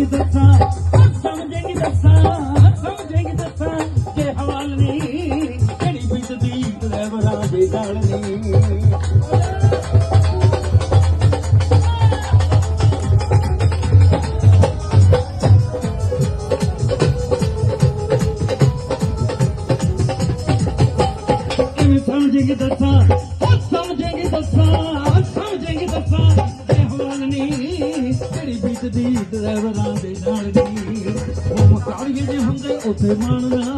ਸਮਝੇਂਗੀ ਦੱਸਾਂ ਸਮਝੇਂਗੀ ਦੱਸਾਂ ਸਮਝੇਂਗੀ ਦੱਸਾਂ ਤੇ ਕਿਹੜੀ ਬਿਜਦੀ ਡਰਾਈਵਰਾਂ ਦੇ ਗਾਲਨੀ Give it the time. ਨਹੀਂ ਬੀਤਦੀ ਡਰਾਈਵਰਾਂ ਦੇ ਨਾਲ ਨਹੀਂ ਉਹ ਮਕਾਲੀਏ ਜੇ ਹੁੰਦੇ, ਉੱਥੇ ਮਾਣਨਾ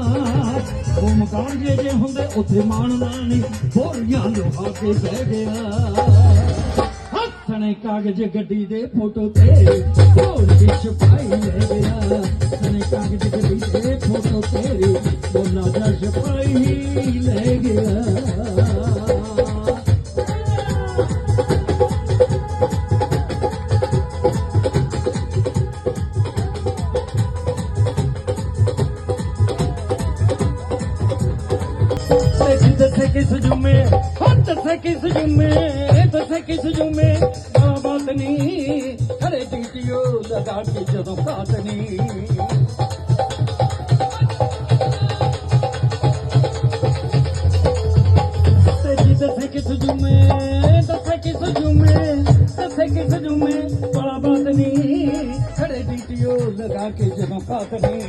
ਉਹ ਮਕਾਲੀਏ ਜੇ ਹੁੰਦੇ, ਉੱਥੇ ਮਾਣਨਾ ਨਹੀਂ ਬੋਰੀਆਂ ਲੋਹਾ ਕੇ ਬਹਿ ਗਿਆ। ਹੱਸਣੇ ਕਾਗਜ਼ ਗੱਡੀ ਦੇ ਫੋਟੋ ਤੇ ਬੋਲੀ ਛਪਾਈ ਲੈ ਗਿਆ। ਸਣੇ ਕਾਗਜ਼ ਗੱਡੀ ਦੇ ਫੋਟੋ ਤੇਰੀ ਬੋਲਾ ਦਾ ਛਪਾਈ ਲੈ ਤੇ ਦੱਸੇ ਕਿਸ ਜੁਮੇ ਹਾਂ ਦੱਸੇ ਕਿਸ ਜੁਮੇ, ਦੱਸੇ ਕਿਸ ਜੁਮੇ। ਆ ਬਾਤ ਨਹੀਂ ਖੜੇ ਟੀਟੀਓ ਲਗਾ ਕੇ ਜਦੋਂ ਕਾਟਨੀ ਦੱਸੇ ਕਿਸ ਜੁਮੇ, ਦੱਸੇ ਕਿਸ ਜੁਮੇ, ਦੱਸੇ ਕਿਸ ਜੁਮੇ। ਬੜਾ ਬਾਤ ਨਹੀਂ ਖੜੇ ਟੀਟੀਓ ਲਗਾ ਕੇ ਜਦੋਂ ਕਾਟਨੀ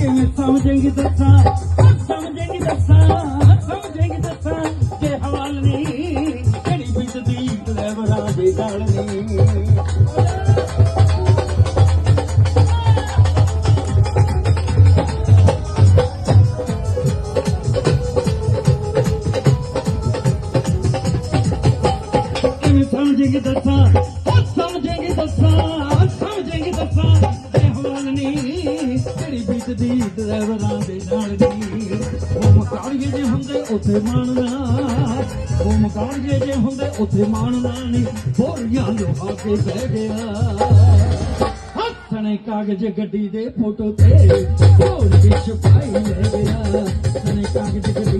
ਕਿਵੇਂ ਸਮਝੇਂਗੀ ਦੱਸਾਂ? ਸਮਝੇਂਗੀ ਦੱਸਾਂ? ਸਮਝੇਂਗੀ ਦੱਸਾਂ? ਜੇ ਹਵਾਲ ਨਹੀਂ ਕਿਹੜੀ ਬੀਤਦੀ ਡਰਾਈਵਰਾਂ ਦੇ ਨਾਲ ਨਹੀਂ ਹਵਾਲ ਨਹੀਂ ਬੀਤਦੀ ਡਰਾਈਵਰਾਂ ਦੇ ਨਾਲ ਨਹੀਂ ਉਹ ਮਕਾਲੀਏ ਜੇ ਹੁੰਦੇ, ਉੱਥੇ ਮਾਣਨਾ ਉਹ ਮਕਾਲੀਏ ਜੇ ਹੁੰਦੇ, ਉੱਥੇ ਮਾਣਨਾ ਨਹੀਂ ਬੋਰੀਆਂ ਲੋਹਾ ਕੇ ਬਹਿ ਗਿਆ। ਹੱਸਣੇ ਕਾਗਜ਼ ਗੱਡੀ ਦੇ ਫੋਟੋ ਤੇ ਹੋਰ ਦੀ ਛਪਾਈ ਲੈ ਗਿਆ। ਸਣੇ ਕਾਗਜ਼ ਗੱਡੀ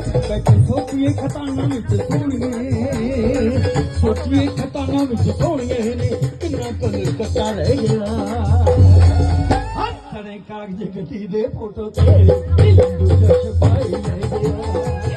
ਸੋਚੀਏ ਖਤਾਨਾਂ ਵਿੱਚ ਸੋਣੀਏ ਸੋਚੀਏ ਖਤਾਨਾਂ ਵਿੱਚ ਸੋਣੀਏ ਨੇ, ਕਿੰਨਾ ਕਲਰ ਕੱਟਾ ਰਹਿ ਗਿਆ। ਹੱਥਣੇ ਕਾਗਜ਼ ਗੱਡੀ ਦੇ ਫੋਟੋ ਤੇ ਲੰਡੂ ਜੱਟ ਪਾਈ ਲੈ ਗਿਆ।